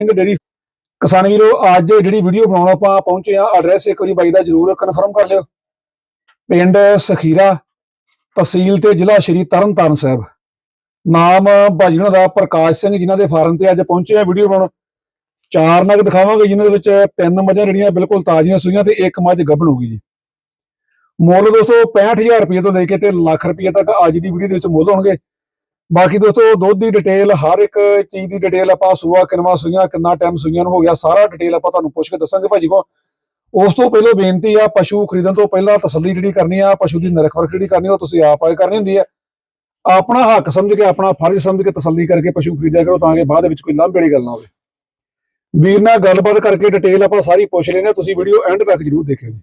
Singh dairy ਕਿਸਾਨ ਵੀਰੋ, ਅੱਜ ਜਿਹੜੀ ਵੀਡੀਓ ਬਣਾਉਣ ਆਪਾਂ ਪਹੁੰਚੇ ਆ ਐਡਰੈਸ ਇੱਕ ਵਾਰੀ ਬਾਈ ਦਾ ਜਰੂਰ ਕਨਫਰਮ ਕਰ ਲਿਓ। ਪਿੰਡ ਸਖੀਰਾ, ਤਹਿਸੀਲ ਤੇ ਜ਼ਿਲ੍ਹਾ ਸ਼੍ਰੀ ਤਰਨਤਾਰਨ ਸਾਹਿਬ। ਨਾਮ ਭਾਜੀ ਉਹਨਾਂ ਦਾ ਪ੍ਰਕਾਸ਼ ਸਿੰਘ, ਜਿਨ੍ਹਾਂ ਦੇ ਫਾਰਮ ਤੇ ਅੱਜ ਪਹੁੰਚੇ ਆ ਵੀਡੀਓ ਬਣਾਉਣ। ਚਾਰ ਨਗ ਦਿਖਾਵਾਂਗੇ, ਜਿਨ੍ਹਾਂ ਦੇ ਵਿੱਚ ਤਿੰਨ ਮੱਝਾਂ ਜਿਹੜੀਆਂ ਬਿਲਕੁਲ ਤਾਜ਼ੀਆਂ ਸੂਈਆਂ ਤੇ ਇੱਕ ਮੱਝ ਗੱਭਣ ਹੋਊਗੀ ਜੀ। ਮੁੱਲ ਦੋਸਤੋ 65000 ਰੁਪਏ ਤੋਂ ਲੈ ਕੇ ਤੇ ਲੱਖ ਰੁਪਏ ਤੱਕ ਅੱਜ ਦੀ ਵੀਡੀਓ ਦੇ ਵਿੱਚ ਮੁੱਲ ਹੋਣਗੇ। ਬਾਕੀ ਦੋਸਤੋ, ਦੁੱਧ ਦੀ ਡਿਟੇਲ ਹਰ ਇੱਕ ਚੀਜ਼ ਦੀ ਡਿਟੇਲ ਆਪਾਂ ਸੂਆ, ਕਿਨਵਾ ਸੂਈਆਂ, ਕਿੰਨਾ ਟਾਈਮ ਸੂਈਆਂ ਨੂੰ ਹੋ ਗਿਆ, ਸਾਰਾ ਡਿਟੇਲ ਆਪਾਂ ਤੁਹਾਨੂੰ ਪੁੱਛ ਕੇ ਦੱਸਾਂਗੇ ਭਾਜੀ ਕੋ ਉਸ ਤੋਂ ਪਹਿਲਾਂ ਬੇਨਤੀ ਆ, ਪਸ਼ੂ ਖਰੀਦਣ ਤੋਂ ਪਹਿਲਾਂ ਤਸੱਲੀ ਜਿਹੜੀ ਕਰਨੀ ਆ, ਪਸ਼ੂ ਦੀ ਨਿਰਖ ਵਰਖ ਜਿਹੜੀ ਕਰਨੀ ਉਹ ਤੁਸੀਂ ਆਪ ਆਏ ਕਰਨੀ ਹੁੰਦੀ ਆ। ਆਪਣਾ ਹੱਕ ਸਮਝ ਕੇ, ਆਪਣਾ ਫਰਜ਼ ਸਮਝ ਕੇ ਤਸੱਲੀ ਕਰਕੇ ਪਸ਼ੂ ਖਰੀਦਿਆ ਕਰੋ ਤਾਂ ਕਿ ਬਾਅਦ ਵਿੱਚ ਕੋਈ ਲਾਂਭੇ ਵਾਲੀ ਗੱਲ ਨਾ ਹੋਵੇ। ਵੀਰ ਨਾਲ ਗੱਲਬਾਤ ਕਰਕੇ ਡਿਟੇਲ ਆਪਾਂ ਸਾਰੀ ਪੁੱਛ ਲੈਣੇ ਤੁਸੀਂ ਵੀਡੀਓ ਐਂਡ ਤੱਕ ਜਰੂਰ ਦੇਖਿਓ ਜੀ।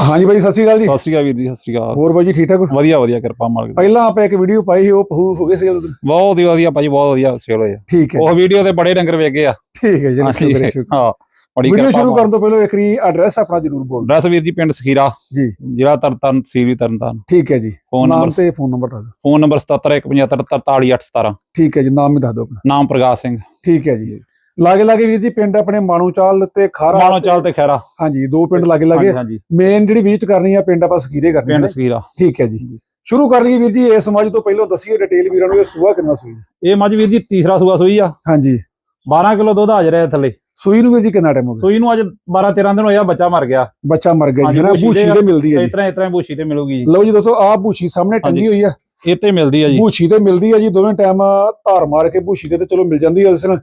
ਹਾਂਜੀ ਭਾਈ ਸਤਿ ਸ਼੍ਰੀ ਅਕਾਲ ਜੀ। ਸਤਿ ਸ੍ਰੀ ਅਕਾਲ ਵੀਰ ਜੀ ਸਤਿ ਸ੍ਰੀ ਅਕਾਲ। ਹੋਰ ਬਾਈ ਜੀ ਠੀਕ ਠਾਕ? ਵਧੀਆ ਵਧੀਆ ਕਿਰਪਾ ਮਾਲਕ ਦੀ। ਪਹਿਲਾਂ ਆਪਾਂ ਇੱਕ ਵੀਡੀਓ ਪਾਈ ਸੀ ਉਹ ਪਹੂ ਹੋ ਗਏ ਸੀ ਉਦੋਂ। ਬਹੁਤ ਹੀ ਵਧੀਆ ਭਾਜੀ ਬਹੁਤ ਵਧੀਆ ਸੇਲ ਹੋਏ ਆ। ਠੀਕ ਹੈ। ਉਹ ਵੀਡੀਓ ਤੇ ਬੜੇ ਡੰਗਰ ਵੇਗੇ ਆ। ਠੀਕ ਹੈ ਜੀ ਹੈ, ਬੜੀ ਵੀਡੀਓ ਸ਼ੁਰੂ ਕਰਨ ਤੋਂ ਪਹਿਲਾਂ ਇੱਕ ਰੀ ਐਡਰੈਸ ਆਪਣਾ ਜਰੂਰ ਬੋਲ ਐਡਰੈਸ ਵੀਰ ਜੀ ਪਿੰਡ ਸਖੀਰਾ। ਜੀ। ਜ਼ਿਲ੍ਹਾ ਤਰਨਤਾਰਨ ਸੀਵੀ ਤਰਨਤਾਰਨ। ਠੀਕ ਹੈ ਜੀ। ਫੋਨ ਨੰਬਰ ਤੇ ਫੋਨ ਨੰਬਰ ਦੱਸ ਦਿਓ। ਫੋਨ ਨੰਬਰ 7717433817 ਠੀਕ ਹੈ ਜੀ ਨਾਮ ਵੀ ਦੱਸ ਦਿਓ ਆਪਣਾ। ਨਾਮ ਪ੍ਰਕਾਸ਼ ਸਿੰਘ। ਠੀਕ ਹੈ ਜੀ। ਲਾਗੇ ਲਾਗੇ ਵੀਰ ਜੀ ਪਿੰਡ ਆਪਣੇ ਮਾਣੂ ਚਾਲ ਤੇ ਖਾਰਾ ਮਾਨੋ ਚਾਲ ਤੇ ਖੈਰਾ। ਹਾਂਜੀ ਦੋ ਪਿੰਡ ਲਾਗੇ ਲਾਗੇ। ਮੇਨ ਜਿਹੜੀ ਵਿਜ਼ਿਟ ਕਰਨੀ ਆ ਪਿੰਡ ਆਪਾਂ ਸਕੀਰੇ ਕਰਨੀ ਪਿੰਡ ਹੈ ਸਖੀਰਾ। ਠੀਕ ਹੈ ਜੀ। ਸ਼ੁਰੂ ਕਰ ਲਈਏ ਵੀਰ ਜੀ ਇਸ ਸਮਾਜ ਤੋਂ ਪਹਿਲਾਂ ਦੱਸੀਏ ਡਿਟੇਲ ਵੀਰਾਂ ਨੂੰ ਇਹ ਸੂਆ ਕਿੰਨਾ ਸੂਈ ਇਹ ਮੱਝ ਵੀਰ ਜੀ ਤੀਸਰਾ ਸੂਆ ਸੂਈ ਆ। ਹਾਂਜੀ। 12 ਕਿਲੋ ਦੁੱਧ ਹਾਜ਼ਰ ਹੈ ਥੱਲੇ। ਸੂਈ ਨੂੰ ਵੀਰ ਜੀ ਕਿੰਨਾ ਟਾਈਮ ਹੋ ਗਿਆ? ਸੂਈ ਨੂੰ ਅੱਜ 12 13 ਦਿਨ ਹੋਇਆ ਬੱਚਾ ਮਰ ਗਿਆ। ਬੱਚਾ ਮਰ ਗਿਆ ਜੀ ਨਾ ਬੂਛੀ ਤੇ ਮਿਲਦੀ ਹੈ ਇਸ ਜੀ। ਤਰ੍ਹਾਂ ਇਸ ਤਰ੍ਹਾਂ ਬੂਸ਼ੀ ਤੇ ਮਿਲੂਗੀ ਜੀ। ਲਓ ਜੀ ਦੋਸਤੋ ਆਹ ਬੂਛੀ ਸਾਹਮਣੇ ਟੰਗੀ ਹੋਈ ਆ। ਇਹ ਤੇ ਮਿਲਦੀ ਆ ਜੀ। ਬੂਛੀ ਤੇ ਮਿਲਦੀ ਆ ਜੀ ਦੋਵੇਂ ਟਾਈਮ ਧਾਰ ਮਾਰ ਕੇ ਬੂਛੀ ਤੇ ਤੇ ਚਲੋ ਮਿਲ ਜਾਂਦੀ ਆ ਇਸ ਨਾਲ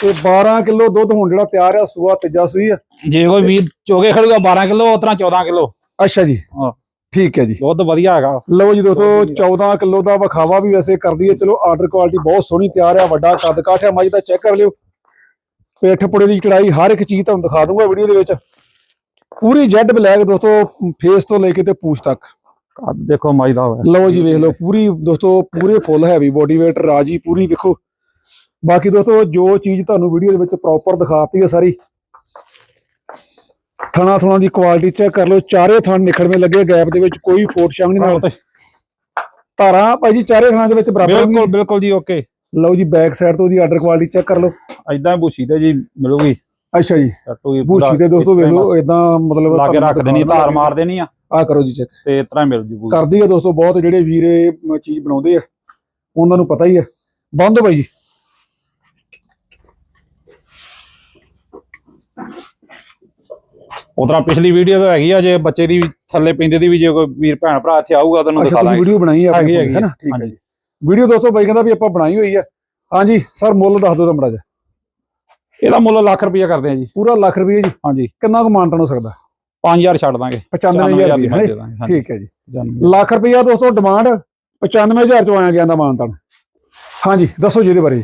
ਤੇ 12 ਕਿਲੋ ਦੁੱਧ ਹੁਣ ਜਿਹੜਾ ਤਿਆਰ ਆ ਸੂਆ ਤੀਜਾ ਸੂਈ ਆ। ਜੇ ਕੋਈ ਵੀਰ ਚੋਗੇ ਖੜੂਗਾ 12 ਕਿਲੋ ਉਸ ਤਰ੍ਹਾਂ 14 ਕਿਲੋ। ਅੱਛਾ ਜੀ। ਹਾਂ। ਠੀਕ ਹੈ ਜੀ। ਦੁੱਧ ਵਧੀਆ ਹੈਗਾ। ਲਓ ਜੀ ਦੋਸਤੋ ਬਹੁਤ ਵਧੀਆ। 14 ਕਿਲੋ ਦਾ ਵਿਖਾਵਾ ਵੀ ਵੈਸੇ ਕਰਦੀ ਹੈ ਚਲੋ ਆਰਡਰ ਕੁਆਲਿਟੀ ਬਹੁਤ ਸੋਹਣੀ ਤਿਆਰ ਆ ਵੱਡਾ ਕੱਦ ਕਾਠ ਆ। ਮੱਝ ਦਾ ਚੈੱਕ ਕਰ ਲਿਓ। ਪੇਠ ਪੁੜੇ ਦੀ ਚੜਾਈ ਹਰ ਇੱਕ ਚੀਜ਼ ਤੁਹਾਨੂੰ ਦਿਖਾ ਦੂੰਗਾ ਵੀਡੀਓ ਦੇ ਵਿੱਚ। ਪੂਰੀ ਜੈਡ ਬਲੈਕ ਦੋਸਤੋ ਫੇਸ ਤੋਂ ਲੈ ਕੇ ਤੇ ਪੂਛ ਤੱਕ। ਕੱਦ ਦੇਖੋ ਮਾਈ ਦਾ। ਲਓ ਜੀ ਵੇਖ ਲਓ ਪੂਰੀ ਦੋਸਤੋ ਪੂਰੇ ਫੁੱਲ ਹੈਵੀ ਬੋਡੀ weight ਰਾਜੀ ਪੂਰੀ ਵੇਖੋ। ਬਾਕੀ ਦੋਸਤੋ ਜੋ ਚੀਜ਼ ਤੁਹਾਨੂੰ ਵੀਡੀਓ ਦੇ ਵਿੱਚ ਪ੍ਰੋਪਰ ਦਿਖਾਤੀ ਹੈ ਸਾਰੀ ਥਣਾ ਥਣਾ ਦੀ ਕੁਆਲਿਟੀ ਚੈੱਕ ਕਰ ਲਓ। ਚਾਰੇ ਥਣ ਨਿਖੜਵੇਂ ਲੱਗੇ ਗੈਪ ਦੇ ਵਿੱਚ ਕੋਈ ਫੋਟ ਸ਼ੰਗ ਨਹੀਂ ਨਾਲ। ਧਾਰਾਂ ਭਾਈ ਜੀ ਚਾਰੇ ਥਣਾਂ ਦੇ ਵਿੱਚ ਬਰਾਬਰ ਬਿਲਕੁਲ। ਬਿਲਕੁਲ ਜੀ ਓਕੇ ਲਓ ਜੀ ਬੈਕ ਸਾਈਡ ਤੋਂ ਉਹਦੀ ਆਰਡਰ ਕੁਆਲਿਟੀ ਚੈੱਕ ਕਰ ਲਓ। ਐਦਾਂ ਬੂਸ਼ੀ ਤੇ ਜੀ ਮਿਲੂਗੀ। ਅੱਛਾ ਜੀ। ਬੂਸ਼ੀ ਤੇ ਦੋਸਤੋ ਵੇਖ ਲਓ ਇਦਾਂ ਮਤਲਬ ਲਾ ਕੇ ਰੱਖ ਦੇਣੀ ਧਾਰ ਮਾਰ ਦੇਣੀ ਆ। ਆ ਕਰੋ ਜੀ ਚੈੱਕ ਤੇ ਇਸ ਤਰ੍ਹਾਂ ਮਿਲ ਜੂ ਕਰਦੀ ਆ ਦੋਸਤੋ ਬਹੁਤ ਜਿਹੜੇ ਵੀਰੇ ਚੀਜ਼ ਬਣਾਉਂਦੇ ਆ ਉਹਨਾਂ ਨੂੰ ਪਤਾ ਹੀ ਆ। ਬੰਦ ਬਾਈ ਜੀ। ਉਤਰਾ ਪਿਛਲੀ ਵੀਡੀਓ ਤਾਂ ਹੈਗੀ ਆ ਜੇ ਬੱਚੇ ਦੀ ਥੱਲੇ ਪੈਂਦੇ ਦੀ ਵੀ ਜੇ ਕੋਈ ਵੀਰ ਭੈਣ ਭਰਾ ਇੱਥੇ ਆਊਗਾ ਤੁਹਾਨੂੰ ਦਿਖਾ ਦਾਂਗੇ ਵੀਡੀਓ ਬਣਾਈ ਆ ਹੈਗੀ ਹੈਗੀ। ਹੈ ਨਾ ਠੀਕ ਹੈ। ਜੀ। ਵੀਡੀਓ ਦੋਸਤੋ ਬਾਈ ਕਹਿੰਦਾ ਵੀ ਆਪਾਂ ਬਣਾਈ ਹੋਈ ਆ। ਹਾਂਜੀ ਸਰ ਮੁੱਲ ਦੱਸ ਦਿਓ ਤਾਂ ਜੀ ਇਹਦਾ ਮੁੱਲ ਲੱਖ ਰੁਪਇਆ ਕਰਦੇ ਆ ਜੀ। ਪੂਰਾ ਲੱਖ ਰੁਪਏ ਜੀ? ਹਾਂਜੀ। ਕਿੰਨਾ ਕੁ ਮਾਨਤਨ ਹੋ ਸਕਦਾ? 5000 ਛੱਡ ਦਾਂਗੇ। 95000 ਦੀ ਰੁਪਏ ਮੱਝ ਹੈ ਦੇ ਦਾਂਗੇ ਹਾਂਜੀ ਠੀਕ ਹੈ ਜੀ। 95,000 ਲੱਖ ਰੁਪਇਆ ਦੋਸਤੋ ਡਿਮਾਂਡ 95000 ਚੋਂ ਆਇਆ ਗਿਆ ਦਾ ਮਾਨਤਨ। ਹਾਂਜੀ ਦੱਸੋ ਜੀ ਇਹਦੇ ਬਾਰੇ।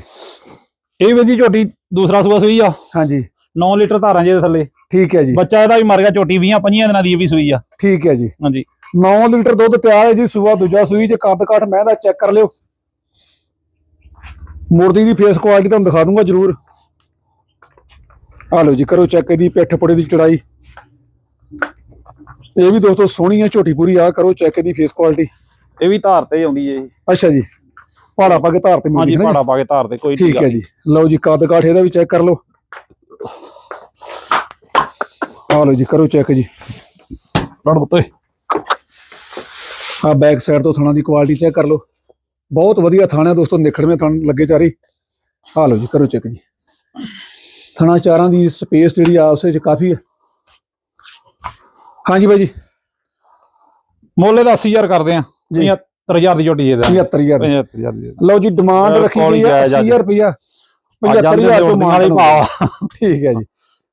ਇਹ ਵੀ ਜੀ ਝੋਟੀ ਦੂਸਰਾ ਸੂਆ ਸੂਈ ਆ। ਹਾਂਜੀ। 9 ਲੀਟਰ ਧਾਰਾਂ ਜੇ ਥੱਲੇ। ਠੀਕ ਹੈ ਜੀ। ਬੱਚਾ ਇਹਦਾ ਵੀ ਮਰ ਗਿਆ ਝੋਟੀ 20 25 ਦਿਨਾਂ ਦੀ ਇਹ ਵੀ ਸੂਈ ਆ। ਠੀਕ ਹੈ ਜੀ। ਹਾਂਜੀ। 9 ਲੀਟਰ ਦੁੱਧ ਤਿਆਰ ਹੈ ਜੀ ਸੂਆ ਦੂਜਾ ਸੂਈ ਚ ਕੱਦ ਕਾਠ ਮੈਂ ਦਾ ਚੈੱਕ ਕਰ ਲਿਓ। ਮੁਰਦੀ ਦੀ ਫੇਸ ਕੁਆਲਿਟੀ ਤੁਹਾਨੂੰ ਦਿਖਾ ਦੂੰਗਾ ਜਰੂਰ। ਆ ਲਓ ਜੀ ਕਰੋ ਚੈੱਕ ਇਹਦੀ ਪਿੱਠ ਪੁੜੇ ਦੀ ਚੜਾਈ। ਇਹ ਵੀ ਦੋਸਤੋ ਸੋਹਣੀ ਹੈ ਝੋਟੀ ਪੂਰੀ ਆ ਕਰੋ ਚੈੱਕ ਇਹਦੀ ਫੇਸ ਕੁਆਲਿਟੀ ਇਹ ਵੀ ਧਾਰ ਤੇ ਆਉਂਦੀ ਏ ਅੱਛਾ ਜੀ। ਪਹਾੜਾ ਪਾ ਕੇ ਧਾਰ ਤੇ ਮਿਲਦੀ ਹਾਂਜੀ ਹੈ ਨਾ ਪਾੜਾ ਪਾ ਕੇ ਧਾਰ ਤੇ ਕੋਈ ਜੀ? ਠੀਕ ਹੈ ਜੀ। ਲਓ ਜੀ ਕੱਦ ਕਾਠ ਇਹਦਾ ਵੀ ਚੈੱਕ ਕਰ ਲਓ। ਆ ਲਓ ਜੀ ਕਰੋ ਚੈੱਕ ਜੀ। ਰੜ ਬੁੱਤੇ ਆ ਬੈਕ ਸਾਈਡ ਤੋਂ ਥਣਾ ਦੀ ਕੁਆਲਿਟੀ ਚੈੱਕ ਕਰ ਲਓ। ਬਹੁਤ ਵਧੀਆ ਥਾਣਾ ਦੋਸਤੋ ਨਿਖੜਵੇਂ ਥਣ ਲੱਗੇ ਚਾਰੀ। ਆ ਲਓ ਜੀ ਕਰੋ ਚੈੱਕ ਜੀ। ਥਣਾ ਚਾਰਾਂ ਦੀ ਸਪੇਸ ਜਿਹੜੀ ਆਪਸ ਵਿੱਚ ਕਾਫੀ ਹੈ ਹਾਂਜੀ ਬਾਈ ਜੀ। ਮੁੱਲ ਇਹਦਾ 80000 ਕਰਦੇ ਆ। ਜੀ। 75000 ਦੀ ਝੋਟੀ ਦੇ ਦਾਂਗੇ 75000 75000 ਦੀ। ਲਓ ਜੀ ਡਿਮਾਂਡ ਰੱਖੀ ਗਈ ਹੈ ਜਾਇਜ਼ ਆ 80000 ਰੁਪਇਆ ਅੱਜ ਜਾਂਦੇ 75000 ਜੋੜ ਤੋਂ ਮਾਨ ਭਾਅ। ਠੀਕ ਹੈ ਜੀ।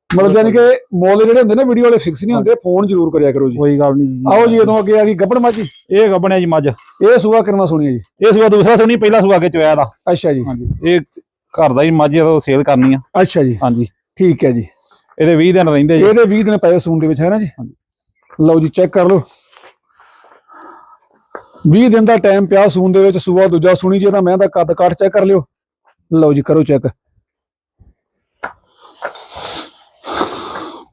ਮਤਲਬ ਜਾਨੀ ਕਿ ਮੁੱਲ ਜਿਹੜੇ ਹੁੰਦੇ ਨੇ ਵੀਡੀਓ ਵਾਲੇ ਫਿਕਸ ਨਹੀਂ ਹੁੰਦੇ ਫੋਨ ਜ਼ਰੂਰ ਕਰਿਆ ਕਰੋ ਜੀ। ਕੋਈ ਗੱਲ ਨਹੀਂ ਆਓ ਜੀ ਜਦੋਂ ਅੱਗੇ ਆ ਗਈ ਗੱਬੜ ਮਾਜੀ ਇਹ ਗੱਬਣਿਆ ਜੀ ਮੱਝ। ਇਹ ਇਹ ਸੂਆ ਕਰਨਾ ਸੁਣੀਏ ਜੀ। ਸੂਆ ਦੂਸਰਾ ਸੁਣੀ ਪਹਿਲਾ ਸੂਆ ਕੇ ਚੋਇਆ ਦਾ। ਅੱਛਾ ਜੀ। ਹਾਂਜੀ। ਇਹ ਘਰ ਦਾ ਹੀ ਮੱਝ ਉਹ ਸੇਲ ਕਰਨੀ ਆ। ਅੱਛਾ ਜੀ। ਹਾਂਜੀ। ਠੀਕ ਹੈ ਜੀ। ਇਹਦੇ 20 ਦਿਨ ਰਹਿੰਦੇ ਜੀ। ਇਹਦੇ 20 ਦਿਨ ਪਏ ਸੂਣ ਦੇ ਵਿੱਚ ਹੈ ਨਾ ਜੀ? ਲਓ ਜੀ ਚੈੱਕ ਕਰ ਲਓ। 20 ਦਿਨ ਦਾ ਟਾਈਮ ਪਿਆ ਸੂਣ ਦੇ ਵਿੱਚ ਸੂਆ ਦੂਜਾ ਸੁਣੀ ਜੀ ਇਹਦਾ ਮੈਂ ਦਾ ਕੱਦ ਕੱਟ ਚੈੱਕ ਕਰ ਲਿਓ। ਲਓ ਜੀ ਕਰੋ ਚੈੱਕ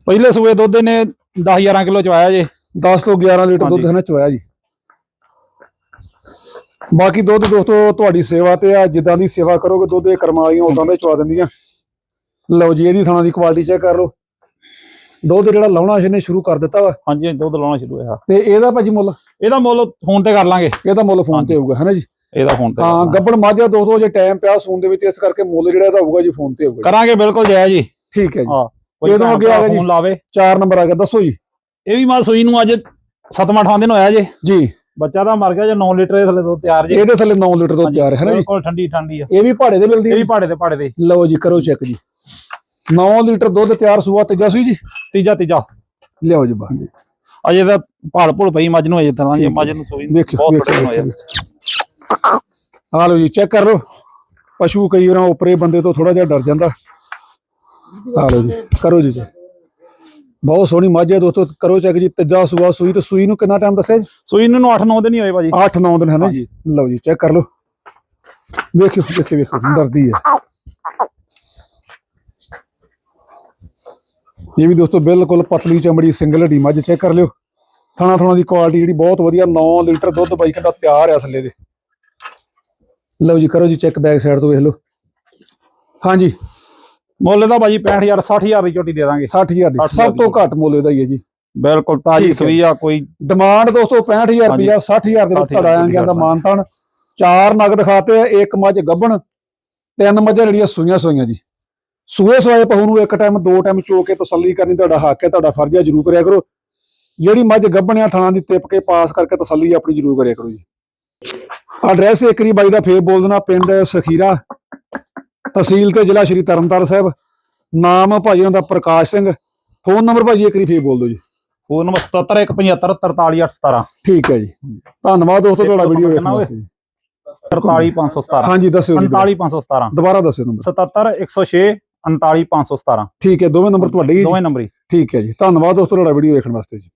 ਪਹਿਲੇ ਸੂਏ ਦੁੱਧ ਨੇ 10 11 ਕਿਲੋ ਚਵਾਇਆ ਜੇ 10 ਤੋਂ 11 ਲੀਟਰ ਦੁੱਧ ਹਾਂਜੀ। ਹੈ ਨਾ ਚੋਇਆ ਜੀ। ਬਾਕੀ ਦੁੱਧ ਦੋਸਤੋ ਤੁਹਾਡੀ ਸੇਵਾ ਤੇ ਆ ਜਿੱਦਾਂ ਦੀ ਸੇਵਾ ਕਰੋਗੇ ਦੁੱਧ ਇਹ ਕਰਮਾਂ ਵਾਲੀਆਂ ਉਦਾਂ ਦਾ ਚਵਾ ਦਿੰਦੀਆਂ। ਲਓ ਜੀ ਇਹਦੀ ਥਾਣਾ ਦੀ ਕੁਆਲਿਟੀ ਚੈੱਕ ਕਰ ਲਓ। ਦੁੱਧ ਜਿਹੜਾ ਲਾਉਣਾ ਇਹਨੇ ਸ਼ੁਰੂ ਕਰ ਦਿੱਤਾ ਵਾ। ਹਾਂਜੀ ਦੁੱਧ ਲਾਉਣਾ ਸ਼ੁਰੂ ਹੋਇਆ। ਤੇ ਇਹਦਾ ਭਾਜੀ ਮੁੱਲ? ਇਹਦਾ ਮੁੱਲ ਫੋਨ ਤੇ ਕਰ ਲਾਂਗੇ। ਇਹਦਾ ਮੁੱਲ ਫੋਨ ਤੇ ਹੋਊਗਾ ਹੈ ਨਾ ਜੀ? ਇਹਦਾ ਫੋਨ ਤੇ ਹਾਂ। ਗੱਬੜ ਮਾਝਾ ਦੋਸਤੋ ਜੇ ਟਾਈਮ ਪਿਆ ਸੂਨ ਦੇ ਵਿੱਚ ਇਸ ਕਰਕੇ ਮੁੱਲ ਜਿਹੜਾ ਇਹਦਾ ਹੋਊਗਾ ਜੀ ਫੋਨ ਤੇ ਹੋਊਗਾ ਜੀ। ਕਰਾਂਗੇ ਬਿਲਕੁਲ ਜਾਇਜ਼ ਜੀ। ਠੀਕ ਹੈ ਜੀ। ਹਾਂ ਕੋਈ ਇਹਦੋਂ ਅੱਗੇ ਆ ਗਿਆ ਜੀ। ਫੋਨ ਲਾਵੇ। ਚਾਰ ਨੰਬਰ ਆ ਗਿਆ ਦੱਸੋ ਜੀ। ਇਹ ਵੀ ਮਾਲ ਸੂਈ ਨੂੰ ਅੱਜ 7ਵਾਂ ਦਿਨ ਹੋਇਆ ਜੇ। ਜੀ। ਬੱਚਾ ਤਾਂ ਮਰ ਗਿਆ ਜੇ 9 ਲੀਟਰ ਦੇ ਥੱਲੇ ਦੁੱਧ ਤਿਆਰ ਜੇ। ਇਹਦੇ ਥੱਲੇ 9 ਲੀਟਰ ਦੁੱਧ ਤਿਆਰ ਹੈ ਨਾ ਜੀ। ਬਿਲਕੁਲ ਠੰਡੀ ਠੰਡੀ ਆ। ਇਹ ਵੀ ਪਹਾੜੇ ਦੇ ਮਿਲਦੀ ਇਹ ਹੈ ਵੀ ਜੀ? ਪਾੜੇ ਤੇ ਪਾੜੇ ਤੇ। ਲਓ ਜੀ ਕਰੋ ਚੈੱਕ ਜੀ। 9 ਲੀਟਰ ਦੁੱਧ ਤਿਆਰ ਸੂਆ ਤੀਜਾ ਸੂਈ ਜੀ? ਤੀਜਾ ਤੀਜਾ। ਲਿਆਓ ਜੀ ਬਾਹਰ। ਅਜੇ ਤਾਂ ਭਾਲ ਭੁਲ ਪਈ ਮੱਝ ਨੂੰ ਅਜੇ ਤਰ੍ਹਾਂ ਜੇ। ਮੱਝ ਨੂੰ ਸੂਈ ਬਹੁਤ ਬੜੇ ਹੋਇਆ। ਆ ਲਓ ਜੀ ਚੈੱਕ ਕਰ ਲਓ। ਪਸ਼ੂ ਕਈ ਵਾਰ ਉਪਰੇ ਬੰਦੇ ਤੋਂ ਥੋੜਾ ਜਿਹਾ ਡਰ ਜਾਂਦਾ। ਆ ਲਓ ਜੀ ਕਰੋ ਜੀ। ਬਹੁਤ ਸੋਹਣੀ ਮੱਝ ਹੈ ਦੋਸਤੋ ਕਰੋ ਚੈੱਕ ਜੀ ਤੀਜਾ ਸੂਆ ਸੂਈ ਤੇ ਸੂਈ ਨੂੰ ਕਿੰਨਾ ਟਾਈਮ ਦੱਸਿਆ ਜੀ? ਸੂਈ ਨੂੰ 8-9 ਦਿਨ ਹੀ ਹੋਏ ਭਾਜੀ। 8-9 ਦਿਨ ਹੈ ਨਾ ਜੀ? ਲਓ ਜੀ ਚੈੱਕ ਕਰ ਲਓ। ਵੇਖਿਓ ਵੇਖਿਓ ਵੇਖਿਓ ਡਰਦੀ ਹੈ। ਇਹ ਵੀ ਦੋਸਤੋ ਬਿਲਕੁਲ ਪਤਲੀ ਚਮੜੀ ਸਿੰਗਲ ਹੱਡੀ ਮੱਝ ਚੈੱਕ ਕਰ ਲਿਓ। ਥਣਾ ਥਣਾ ਦੀ ਕੁਆਲਿਟੀ ਜਿਹੜੀ ਬਹੁਤ ਵਧੀਆ 9 ਲੀਟਰ ਦੁੱਧ ਬਾਈ ਕਹਿੰਦਾ ਤਿਆਰ ਆ ਥੱਲੇ ਦੇ। ਲਓ ਜੀ ਕਰੋ ਜੀ ਚੈੱਕ ਬੈਕ ਸਾਈਡ ਤੋਂ ਵੇਖ ਲਓ। ਹਾਂਜੀ। ਮੁੱਲ ਦਾ ਭਾਜੀ 65000 60000 ਦੀ ਝੋਟੀ ਦੇ ਦਾਂਗੇ। 60000 ਦੀ 60,000 ਸਭ ਤੋਂ ਘੱਟ ਮੁੱਲ ਇਹਦਾ ਹੀ ਹੈ ਜੀ। ਬਿਲਕੁਲ ਤਾਜੀ। ਸੂਈ ਆ ਕੋਈ ਡਿਮਾਂਡ ਦੋਸਤੋ 65000 ਹਾਂਜੀ। ਰੁਪਇਆ 60000 ਦੇ ਵਿੱਚ 60,000 ਤੁਹਾਡਾ ਆਇਆ ਦਾ ਮਾਨਤਾਨ। ਚਾਰ ਨਗ ਦਿਖਾਤੇ ਆ, ਇੱਕ ਮੱਝ ਗੱਭਣ ਤਿੰਨ ਮੱਝਾਂ ਜਿਹੜੀਆਂ ਸੂਈਆਂ ਸੂਈਆਂ ਜੀ। ਸੂਏ ਸਵਾਏ ਪਹੂ ਨੂੰ ਇੱਕ ਟਾਈਮ ਦੋ ਟਾਈਮ ਚੋ ਕੇ ਤਸੱਲੀ ਕਰਨੀ ਤੁਹਾਡਾ ਹੱਕ ਹੈ ਤੁਹਾਡਾ ਫਰਜ਼ ਹੈ ਜਰੂਰ ਕਰਿਆ ਕਰੋ। ਜਿਹੜੀ ਮੱਝ ਗੱਭਣਿਆ ਥਣਾ ਦੀ ਤਿਪ ਕੇ ਪਾਸ ਕਰਕੇ ਤਸੱਲੀ ਆਪਣੀ ਜਰੂਰ ਕਰਿਆ ਕਰੋ ਜੀ। ਐਡਰੈਸ ਏਕਰੀ ਬਾਈ ਦਾ ਫੇਰ ਬੋਲ ਦੇਣਾ ਪਿੰਡ ਸਖੀਰਾ ਤਹਿਸੀਲ ਤੇ ਜ਼ਿਲ੍ਹਾ ਸ਼੍ਰੀ ਤਰਨਤਾਰਨ ਸਾਹਿਬ। ਨਾਮ ਭਾਜੀ ਦਾ ਪ੍ਰਕਾਸ਼ ਸਿੰਘ। ਫੋਨ ਨੰਬਰ ਭਾਜੀ ਏਕਰੀ ਫੇਰ ਬੋਲ ਦਿਓ ਜੀ। ਫੋਨ ਨੰਬਰ 7717743817 ਠੀਕ ਹੈ ਜੀ। ਧੰਨਵਾਦ ਦੋਸਤੋ ਤੁਹਾਡਾ ਇੱਕ ਵੀਡੀਓ ਵੇਖਣ ਵਾਸਤੇ। ਜੀ। 48517 ਹਾਂਜੀ ਦੱਸਿਓ ਜੀ। 49517 ਦੁਬਾਰਾ ਦੱਸਿਓ ਨੰਬਰ 70106 49517 ਠੀਕ ਹੈ ਦੋਵੇਂ ਨੰਬਰ ਤੁਹਾਡੇ ਹੀ? ਦੋਵੇਂ ਨੰਬਰ ਹੀ। ਠੀਕ ਹੈ ਜੀ। ਧੰਨਵਾਦ ਦੋਸਤੋ ਤੁਹਾਡਾ ਵੀਡੀਓ ਵੇਖਣ ਵਾਸਤੇ ਜੀ।